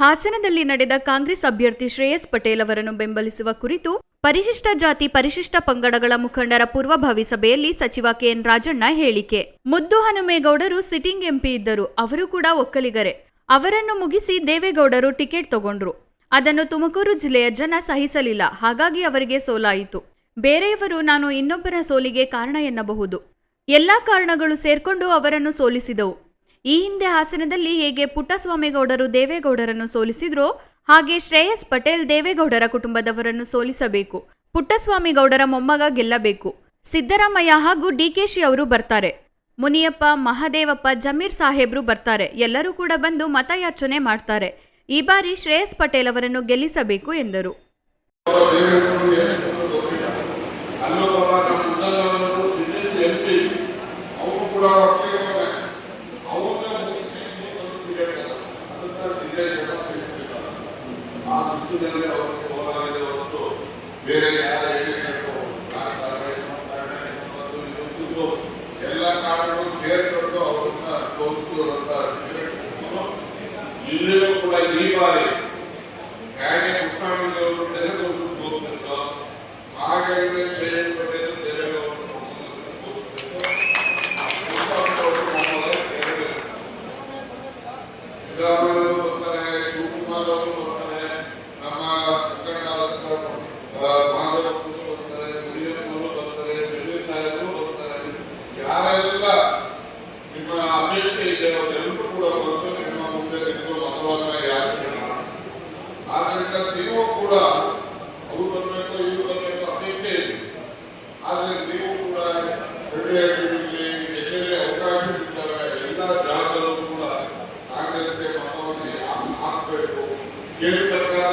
ಹಾಸನದಲ್ಲಿ ನಡೆದ ಕಾಂಗ್ರೆಸ್ ಅಭ್ಯರ್ಥಿ ಶ್ರೇಯಸ್ ಪಟೇಲ್ ಅವರನ್ನು ಬೆಂಬಲಿಸುವ ಕುರಿತು ಪರಿಶಿಷ್ಟ ಜಾತಿ ಪರಿಶಿಷ್ಟ ಪಂಗಡಗಳ ಮುಖಂಡರ ಪೂರ್ವಭಾವಿ ಸಭೆಯಲ್ಲಿ ಸಚಿವ ಕೆಎನ್ ರಾಜಣ್ಣ ಹೇಳಿಕೆ. ಮುದ್ದು ಹನುಮೇಗೌಡರು ಸಿಟ್ಟಿಂಗ್ ಎಂಪಿ ಇದ್ದರು, ಅವರು ಕೂಡ ಒಕ್ಕಲಿಗರೆ. ಅವರನ್ನು ಮುಗಿಸಿ ದೇವೇಗೌಡರು ಟಿಕೆಟ್ ತಗೊಂಡ್ರು. ಅದನ್ನು ತುಮಕೂರು ಜಿಲ್ಲೆಯ ಜನ ಸಹಿಸಲಿಲ್ಲ, ಹಾಗಾಗಿ ಅವರಿಗೆ ಸೋಲಾಯಿತು. ಬೇರೆಯವರು ನಾನು ಇನ್ನೊಬ್ಬರ ಸೋಲಿಗೆ ಕಾರಣ ಎನ್ನಬಹುದು. ಎಲ್ಲಾ ಕಾರಣಗಳು ಸೇರ್ಕೊಂಡು ಅವರನ್ನು ಸೋಲಿಸಿದವು. ಈ ಹಿಂದೆ ಹಾಸನದಲ್ಲಿ ಹೇಗೆ ಪುಟ್ಟಸ್ವಾಮಿಗೌಡರು ದೇವೇಗೌಡರನ್ನು ಸೋಲಿಸಿದ್ರೋ ಹಾಗೆ ಶ್ರೇಯಸ್ ಪಟೇಲ್ ದೇವೇಗೌಡರ ಕುಟುಂಬದವರನ್ನು ಸೋಲಿಸಬೇಕು. ಪುಟ್ಟಸ್ವಾಮಿಗೌಡರ ಮೊಮ್ಮಗ ಗೆಲ್ಲಬೇಕು. ಸಿದ್ದರಾಮಯ್ಯ ಹಾಗೂ ಡಿಕೆಶಿ ಅವರು ಬರ್ತಾರೆ. ಮುನಿಯಪ್ಪ, ಮಹದೇವಪ್ಪ, ಜಮೀರ್ ಸಾಹೇಬ್ರು ಬರ್ತಾರೆ. ಎಲ್ಲರೂ ಕೂಡ ಬಂದು ಮತಯಾಚನೆ ಮಾಡ್ತಾರೆ. ಈ ಬಾರಿ ಶ್ರೇಯಸ್ ಪಟೇಲ್ ಅವರನ್ನು ಗೆಲ್ಲಿಸಬೇಕು ಎಂದರು ಅಲ್ಲೂ ಪಾಪ ನಮ್ಮ ಮುದ್ದಲ್ಲವರು ಸಿಟ್ಟಿಂಗ್ ಎಂ ಪಿ ಅವರು ಕೂಡ ಒಟ್ಟಿಗೆ ಅವ್ರನ್ನ ಮುಗಿಸಿ ಅದನ್ನ ಜಿಲ್ಲೆ ಜನ ಸಹಿಸ್ತಿದ್ದಾರೆ ದೃಷ್ಟಿಯಲ್ಲಿ ಅವರು ಹೋಗಲಾಗಿದೆ ಹೊರತು ಬೇರೆ ಯಾರ ಎಲ್ಲ ಕಾರಣಗಳು ಸೇರ್ಕೊಂಡು ಅವರನ್ನ ಸೋಲಿಸ್ತು ಅಂತ ಇಲ್ಲಿಯೂ ಕೂಡ ಈ ಬಾರಿ ಹೇಗೆ ನೆಲೆಗೊಂಡು ಸೋತಿದ್ರು ಹಾಗೆ ಶ್ರೇಯಸ್ ಪಟೇಲ್ ಶಿವಕುಮಾರ್ ಅವರು ಬರ್ತಾರೆ ನಮ್ಮ ಮುಖಂಡರಾದಂಥ ಮಾಧವಪ್ಪರು ಬರ್ತಾರೆ ಮುನಿಯಪ್ಪನವರು ಬರ್ತಾರೆ ಜಗದೀಶ್ ಸಾಹೇಬರು ಬರ್ತಾರೆ ಯಾರೆಲ್ಲ ಕೂಡ ಬಂದು ಮುಂದೆ ನಿಂತು ಮತವನ್ನ ಯಾಚನೆ ಕೂಡ ಅವರು ಬರಬೇಕು ಇವ್ರು ಅಪೇಕ್ಷೆ ಇದೆ ಆದರೆ ನೀವು ಕೂಡ ಪ್ರತಿಯಾಗಿ ಎಲ್ಲೆಲ್ಲಿ ಜಾಗದಲ್ಲೂ ಕೂಡ ಕಾಂಗ್ರೆಸ್ಗೆ ಮತವನ್ನು ಹಾಕಬೇಕು ಕೇಂದ್ರ ಸರ್ಕಾರ